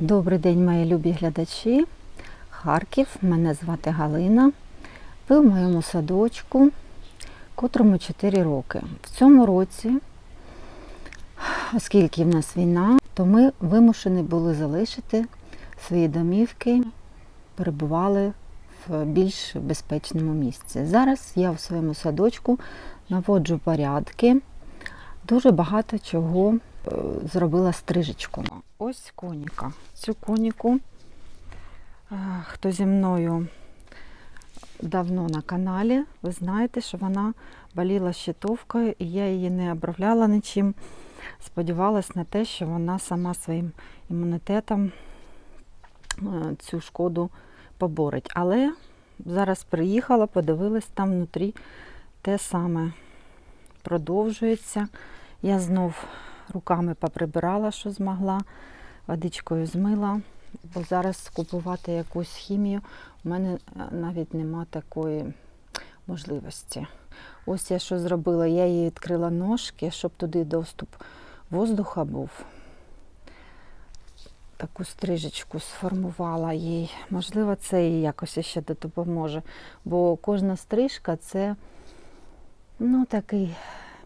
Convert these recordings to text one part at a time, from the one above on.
Добрий день, мої любі глядачі. Харків, мене звати Галина. Ви в моєму садочку, котрому 4 роки. В цьому році, оскільки в нас війна, то ми вимушені були залишити свої домівки, перебували в більш безпечному місці. Зараз я в своєму садочку наводжу порядки. Дуже багато чого зробила стрижечку. Ось коніка. Цю коніку, е, хто зі мною давно на каналі, ви знаєте, що вона боліла щитовкою, і я її не обробляла нічим. Сподівалась на те, що вона сама своїм імунітетом е, цю шкоду поборить. Але зараз приїхала, подивилась там внутрі те саме продовжується. Я знов руками поприбирала, що змогла, водичкою змила, бо зараз купувати якусь хімію у мене е, навіть нема такої можливості. Ось я що зробила, я їй відкрила ножки, щоб туди доступ воздуха був. Таку стрижечку сформувала їй. Можливо, це їй якось ще допоможе. Бо кожна стрижка це ну, такий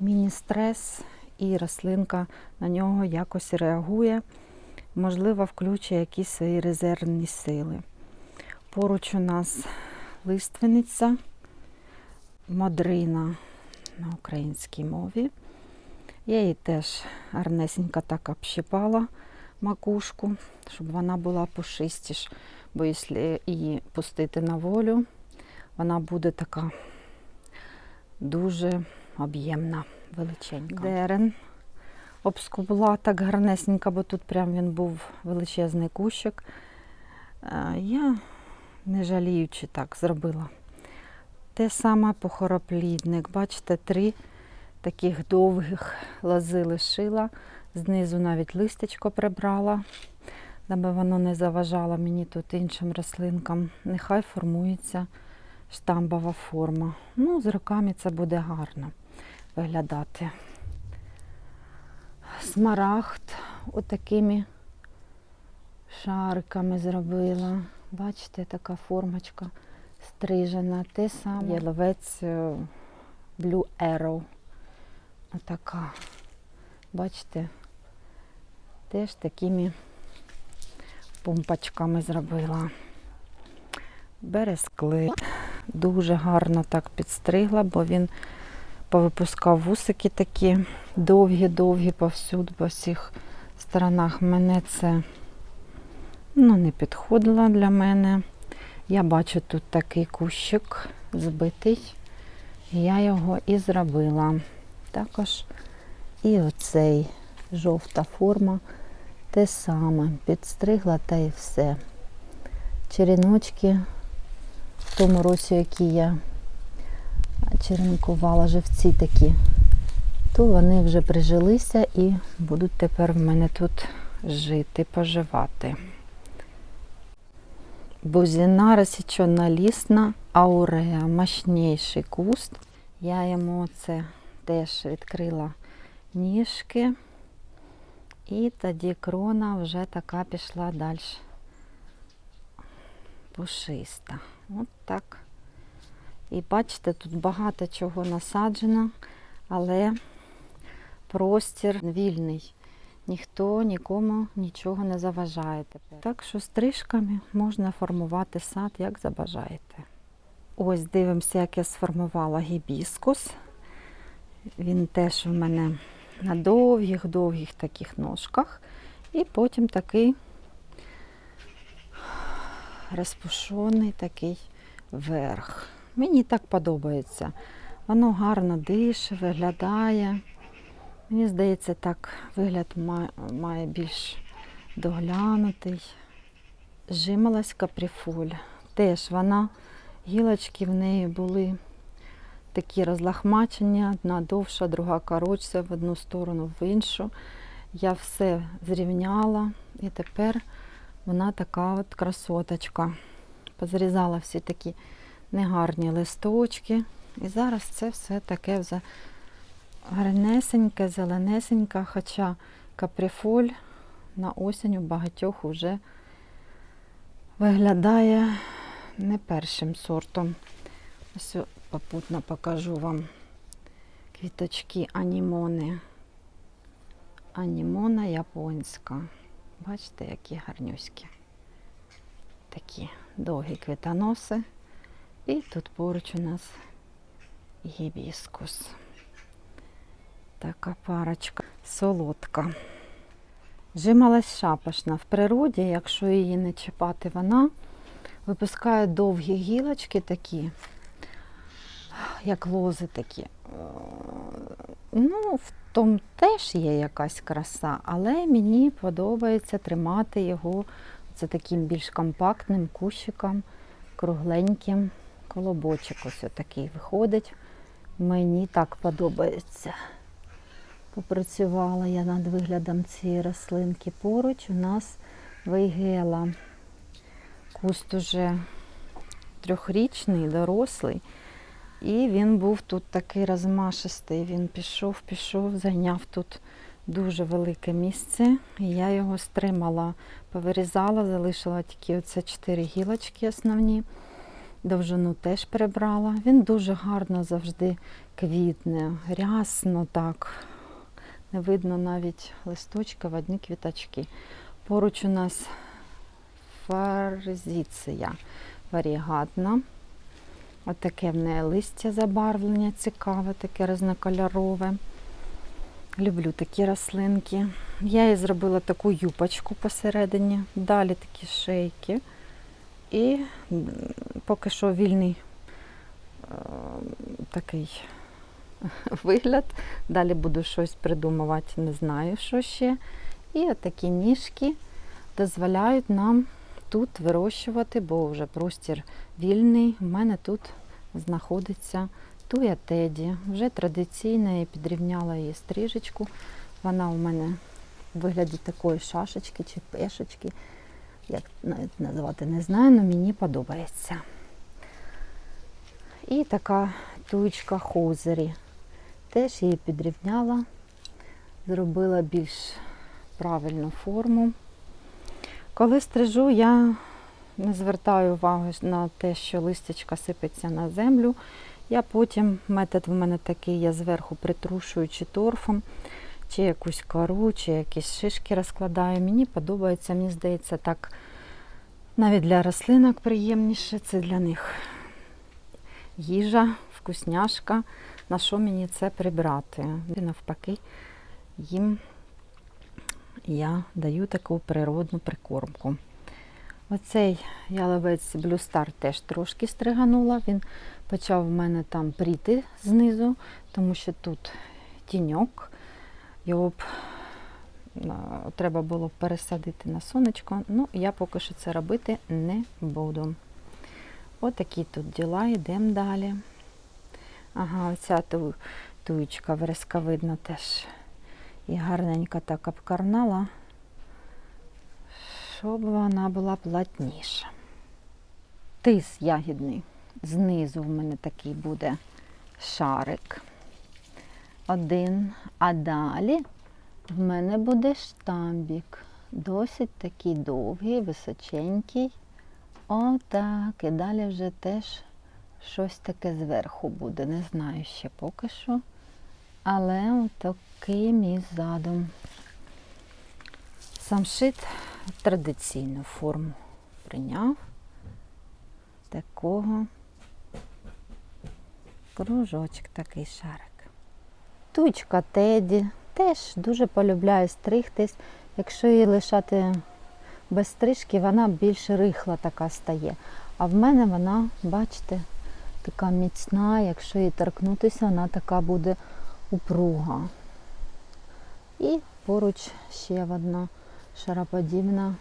міні-стрес, і рослинка на нього якось реагує, можливо, включує якісь свої резервні сили. Поруч у нас лиственниця, модрина на українській мові. Я її теж гарнесенько так общипала макушку, щоб вона була пушистіш, бо якщо її пустити на волю, вона буде така дуже об'ємна, величенька. Дерен обскубла так гарнесенько, бо тут прям він був величезний кущик. Е, Я, не жаліючи, так зробила. Те саме похороплідник. Бачите, три таких довгих лози лишила. Знизу навіть листечко прибрала, аби воно не заважало мені тут іншим рослинкам. Нехай формується штамбова форма. Ну, з роками це буде гарно виглядати. Смарагд отакими шариками зробила. Бачите, така формочка стрижена. Те саме яловець е, Blue Arrow. Отака. Бачите, теж такими пумпочками зробила. Берескли. Дуже гарно так підстригла, бо він повипускав вусики такі довгі-довгі повсюди, по всіх сторонах. Мене це ну, не підходило для мене. Я бачу тут такий кущик збитий. Я його і зробила. Також і оцей жовта форма те саме. Підстригла та і все. Черіночки в тому році, які я черенкувала живці такі, то вони вже прижилися і будуть тепер в мене тут жити, поживати. Бузина розсічонолісна ауреа, мощніший куст. Я йому це теж відкрила ніжки. І тоді крона вже така пішла далі пушиста. От так. І бачите, тут багато чого насаджено, але простір вільний. Ніхто нікому нічого не заважає тепер. Так що стрижками можна формувати сад, як забажаєте. Ось дивимося, як я сформувала гібіскус. Він теж у мене на довгих-довгих таких ножках. І потім такий розпушений такий верх. Мені так подобається. Воно гарно дише, виглядає. Мені здається, так вигляд має, більш доглянутий. Жималась каприфоль. Теж вона, гілочки в неї були такі розлахмачені, одна довша, друга коротша, в одну сторону, в іншу. Я все зрівняла і тепер вона така от красоточка. Позрізала всі такі негарні листочки. І зараз це все таке вже гарнесеньке, зеленесеньке, хоча каприфоль на осінь у багатьох вже виглядає не першим сортом. Ось попутно покажу вам квіточки анімони. Анімона японська. Бачите, які гарнюські. Такі довгі квітоноси. І тут поруч у нас гібіскус. Така парочка солодка. Жималась шапошна. В природі, якщо її не чіпати, вона випускає довгі гілочки такі, як лози такі. Ну, в тому теж є якась краса, але мені подобається тримати його це таким більш компактним кущиком, кругленьким колобочок. Ось такий виходить. Мені так подобається. Попрацювала я над виглядом цієї рослинки. Поруч у нас вейгела. Куст уже трьохрічний, дорослий. І він був тут такий розмашистий. Він пішов, пішов, зайняв тут дуже велике місце. І я його стримала, повирізала, залишила тільки оце чотири гілочки основні. Довжину теж прибрала. Він дуже гарно завжди квітне, рясно так. Не видно навіть листочка в одні квіточки. Поруч у нас фарзіція варігатна. Отаке в неї листя забарвлення цікаве, таке різнокольорове. Люблю такі рослинки. Я їй зробила таку юпочку посередині, далі такі шейки. І поки що вільний е, такий вигляд. Далі буду щось придумувати, не знаю, що ще. І отакі ніжки дозволяють нам тут вирощувати, бо вже простір вільний. У мене тут знаходиться туя теді. Вже традиційна, я підрівняла її стрижечку. Вона у мене в вигляді такої шашечки чи пешечки. Як навіть назвати не знаю, але мені подобається. І така туєчка хозері. Теж її підрівняла, зробила більш правильну форму. Коли стрижу, я не звертаю уваги на те, що листячка сипеться на землю. Я потім, метод в мене такий, я зверху притрушую чи торфом, чи якусь кору, чи якісь шишки розкладаю. Мені подобається, мені здається, так навіть для рослинок приємніше, це для них їжа, вкусняшка. На що мені це прибрати? І навпаки, їм я даю таку природну прикормку. Оцей яловець Star теж трошки стриганула. Він почав в мене там пріти знизу, тому що тут тіньок. Його б треба було пересадити на сонечко. Ну, я поки що це робити не буду. Отакі тут діла, йдемо далі. Ага, оця ту, туєчка вересковидна теж і гарненько так обкарнала, щоб вона була плотніша. Тис ягідний. Знизу в мене такий буде шарик. Один. А далі в мене буде штамбік. Досить такий довгий, височенький. Отак. І далі вже теж щось таке зверху буде. Не знаю ще поки що. Але отакий мій задум. Самшит традиційну форму прийняв такого кружочок такий шарик. Тучка Теді теж дуже полюбляє стригтись. Якщо її лишати без стрижки, вона більш рихла така стає. А в мене вона, бачите, така міцна, якщо її торкнутися, вона така буде упруга. І поруч ще одна шароподібна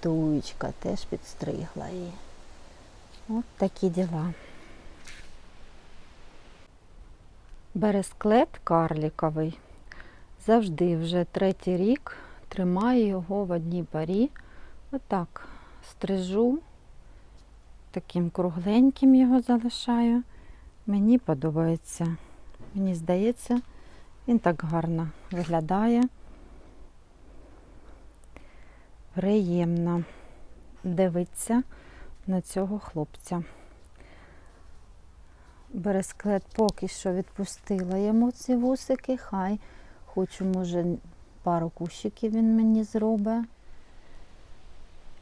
туєчка, теж підстригла її. От такі діла. Бересклет карліковий. Завжди вже третій рік тримаю його в одній парі. Отак стрижу, таким кругленьким його залишаю. Мені подобається. Мені здається, він так гарно виглядає. приємно дивитися на цього хлопця. Бересклет поки що відпустила йому ці вусики, хай хочу, може, пару кущиків він мені зробить.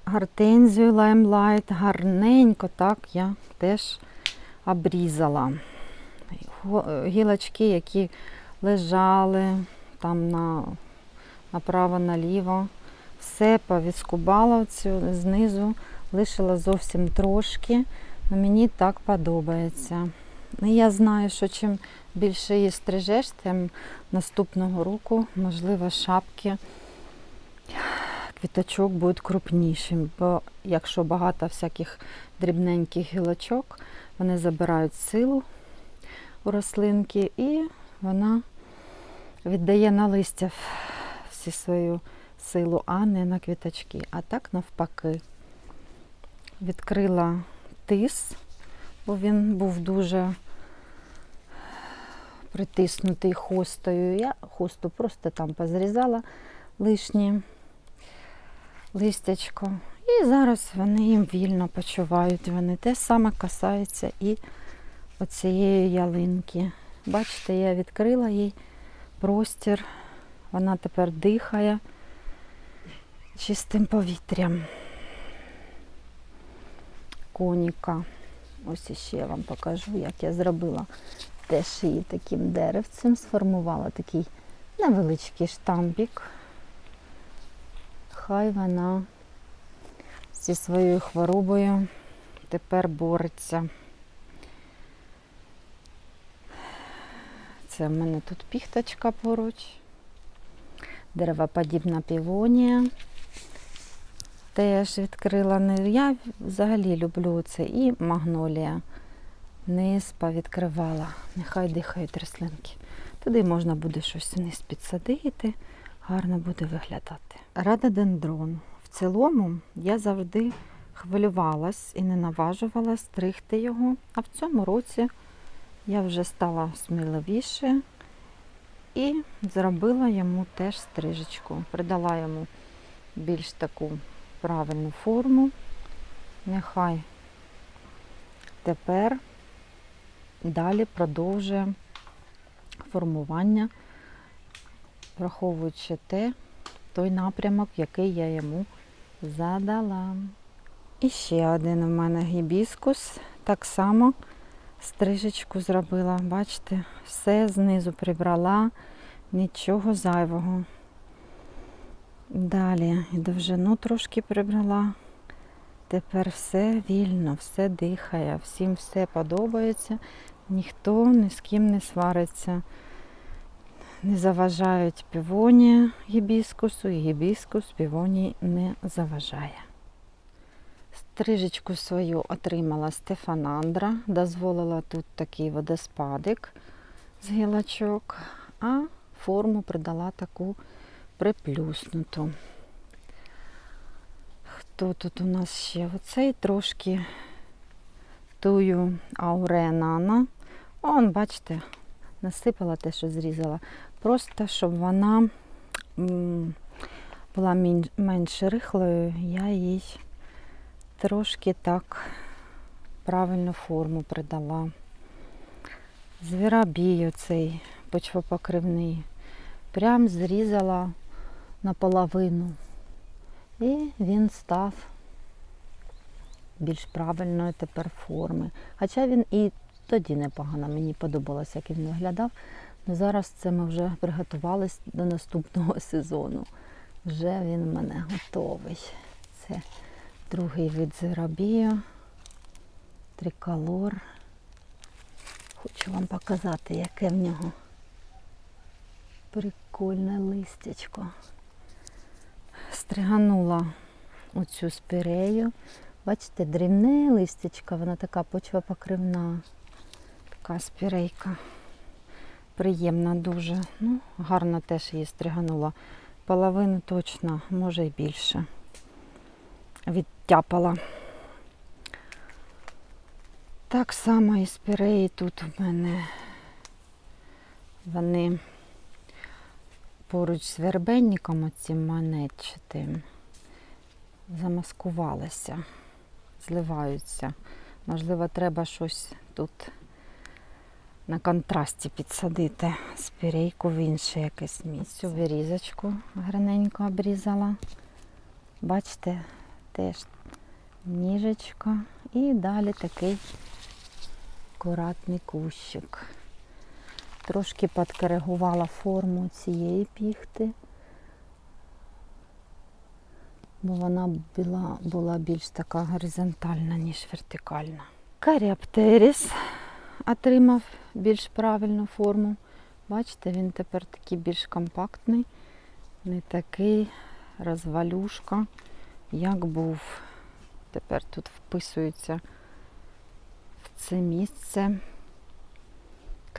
Гортензію лаймлайт гарненько так я теж обрізала. Гілочки, які лежали там на, направо-наліво, все повідскубала цю знизу, лишила зовсім трошки. Ну, мені так подобається. Ну, Я знаю, що чим більше її стрижеш, тим наступного року, можливо, шапки квіточок будуть крупнішим. Бо якщо багато всяких дрібненьких гілочок, вони забирають силу у рослинки і вона віддає на листя всі свою силу, а не на квіточки. А так навпаки. Відкрила тис, бо він був дуже притиснутий хостою. Я хосту просто там позрізала лишні листячко. І зараз вони їм вільно почувають. Вони те саме касається і оцієї ялинки. Бачите, я відкрила їй простір. Вона тепер дихає чистим повітрям. Коніка. Ось іще я вам покажу, як я зробила теж її таким деревцем, сформувала такий невеличкий штампік. Хай вона зі своєю хворобою тепер бореться. Це в мене тут піхточка поруч, деревоподібна півонія. Теж відкрила. Я взагалі люблю це і магнолія. Низ повідкривала. Нехай дихають рослинки. Туди можна буде щось вниз підсадити, гарно буде виглядати. Радодендрон. В цілому я завжди хвилювалась і не наважувала стригти його. А в цьому році я вже стала сміливіше і зробила йому теж стрижечку. Придала йому більш таку правильну форму. Нехай тепер далі продовжує формування, враховуючи те, той напрямок, який я йому задала. І ще один у мене гібіскус. Так само стрижечку зробила. Бачите, все знизу прибрала, нічого зайвого. Далі довжину трошки прибрала. Тепер все вільно, все дихає, всім все подобається, ніхто ні з ким не свариться. Не заважають півоні гібіскусу, і гібіскус півоні не заважає. Стрижечку свою отримала Стефанандра, дозволила тут такий водоспадик з гілочок, а форму придала таку приплюснуту. Хто тут у нас ще? Оцей трошки тую ауренана. Он, бачите, насипала те, що зрізала. Просто щоб вона була менш рихлою, я їй трошки так правильну форму придала. Звіробій цей почвопокривний. Прям зрізала наполовину. І він став більш правильної тепер форми. Хоча він і тоді непогано, мені подобалося, як він виглядав. Ну, зараз це ми вже приготувалися до наступного сезону. Вже він у мене готовий. Це другий вид зеробію, триколор. Хочу вам показати, яке в нього прикольне листячко. Стриганула оцю спірею. Бачите, дрібне листячко, вона така почвопокривна, така спірейка. Приємна дуже. Ну, гарно теж її стриганула. Половину точно, може й більше. Відтяпала. Так само і спіреї тут у мене вони поруч з вербенником оцим манетчатим. замаскувалися, зливаються. Можливо, треба щось тут на контрасті підсадити спірейку в інше якесь місце. Цю вирізочку гарненько обрізала. Бачите, теж ніжечка. І далі такий акуратний кущик. Трошки підкоригувала форму цієї піхти, бо вона була, була більш така горизонтальна, ніж вертикальна. Каріаптеріс отримав більш правильну форму. Бачите, він тепер такий більш компактний, не такий розвалюшка, як був. Тепер тут вписується в це місце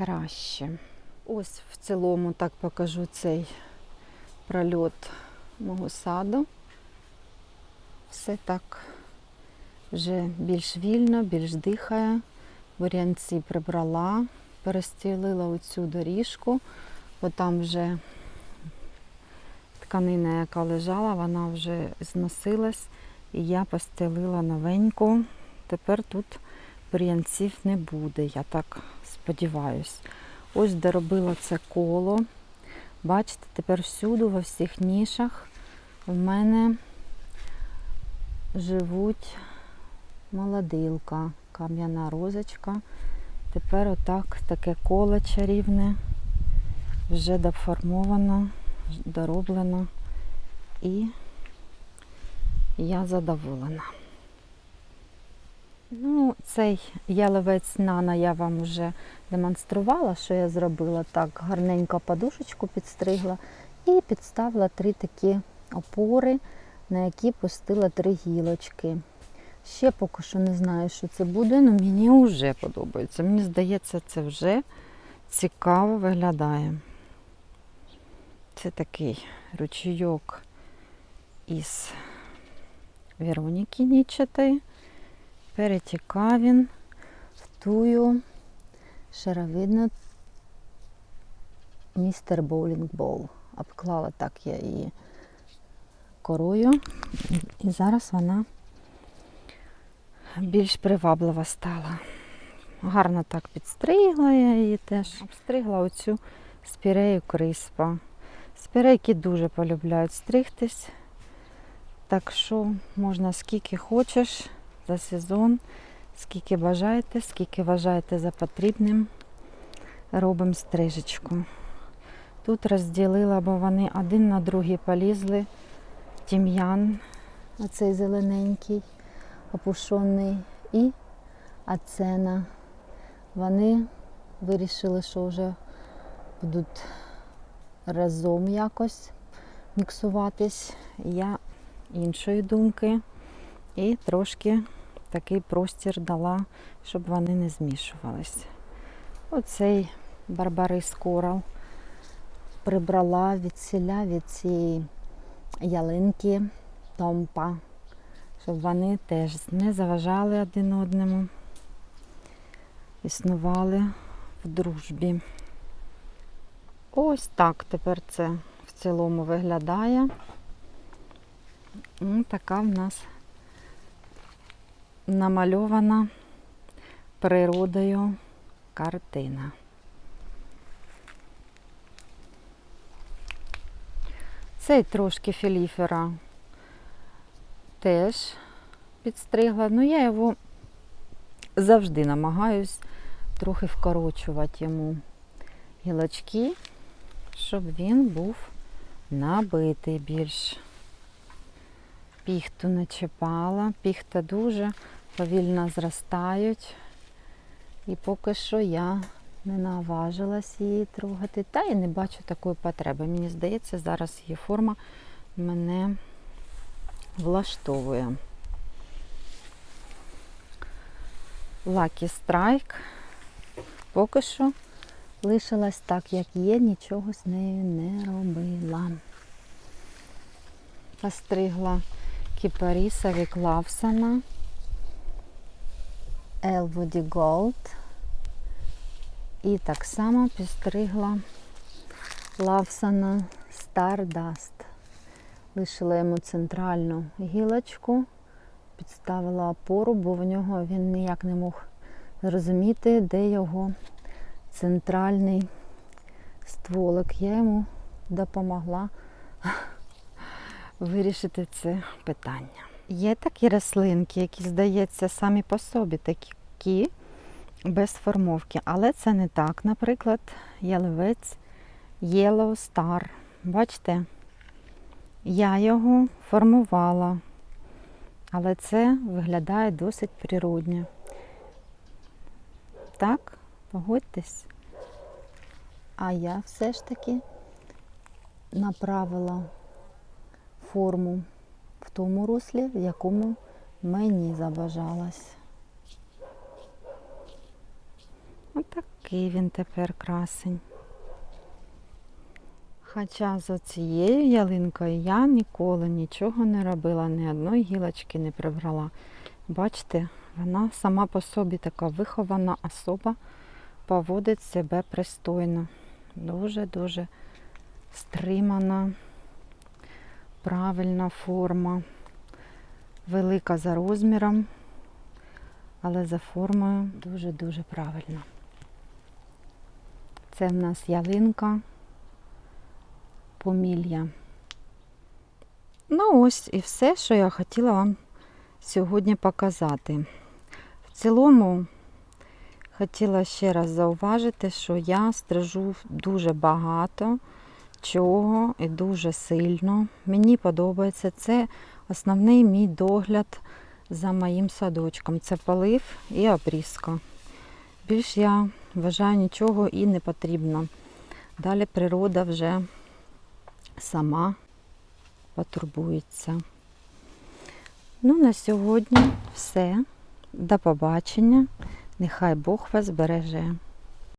краще. Ось в цілому так покажу цей прольот мого саду. Все так вже більш вільно, більш дихає. Бурянці прибрала, перестілила оцю доріжку, бо там вже тканина, яка лежала, вона вже зносилась. І я постелила новеньку. Тепер тут бур'янців не буде, я так сподіваюсь. Ось доробила це коло. Бачите, тепер всюди, во всіх нішах в мене живуть молодилка, кам'яна розочка. Тепер отак таке коло чарівне, вже доформовано, дороблено. І я задоволена. Ну, цей яловець нана я вам вже демонструвала, що я зробила так, гарненько подушечку підстригла і підставила три такі опори, на які пустила три гілочки. Ще поки що не знаю, що це буде, але мені вже подобається. Мені здається, це вже цікаво виглядає. Це такий ручійок із Вероніки нічатої. Перетікав він в тую шаровидну містер Боулінг Бол. Обклала так я її корою. І зараз вона більш приваблива стала. Гарно так підстригла я її теж. Обстригла оцю спірею криспа. Спірейки дуже полюбляють стригтись. Так що можна скільки хочеш за сезон, скільки бажаєте, скільки вважаєте за потрібним. Робимо стрижечку. Тут розділила, бо вони один на другий полізли. Тім'ян, оцей зелененький, опушений, і ацена. Вони вирішили, що вже будуть разом якось міксуватись. Я іншої думки і трошки такий простір дала, щоб вони не змішувались. Оцей барбарис корал прибрала від селя від цієї ялинки томпа, щоб вони теж не заважали один одному, існували в дружбі. Ось так тепер це в цілому виглядає. Ось така в нас намальована природою картина. Цей трошки філіфера теж підстригла, ну я його завжди намагаюсь трохи вкорочувати йому гілочки, щоб він був набитий більш. Піхту не чіпала, піхта дуже повільно зростають. І поки що я не наважилась її трогати. Та і не бачу такої потреби. Мені здається, зараз її форма мене влаштовує. Lucky Strike поки що лишилась так, як є, нічого з нею не робила. Постригла кіпаріса від Elwoody Gold. І так само підстригла Лавсона Stardust. Лишила йому центральну гілочку, підставила опору, бо в нього він ніяк не мог зрозуміти, де його центральний стволик. Я йому допомогла вирішити це питання. Є такі рослинки, які, здається, самі по собі такі без формовки, але це не так. Наприклад, ялівець Yellow Star. Бачите? Я його формувала, але це виглядає досить природньо. Так, погодьтесь. А я все ж таки направила форму в тому руслі, в якому мені забажалось. Отакий він тепер красень. Хоча за цією ялинкою я ніколи нічого не робила, ні одної гілочки не прибрала. Бачите, вона сама по собі така вихована особа, поводить себе пристойно. Дуже-дуже стримана, правильна форма, велика за розміром, але за формою дуже-дуже правильна. Це в нас ялинка помілля. Ну ось і все, що я хотіла вам сьогодні показати. В цілому хотіла ще раз зауважити, що я стрижу дуже багато чого і дуже сильно. Мені подобається це основний мій догляд за моїм садочком. Це полив і обрізка. Більш я вважаю нічого і не потрібно. Далі природа вже сама потурбується. Ну, на сьогодні все. До побачення. Нехай Бог вас береже.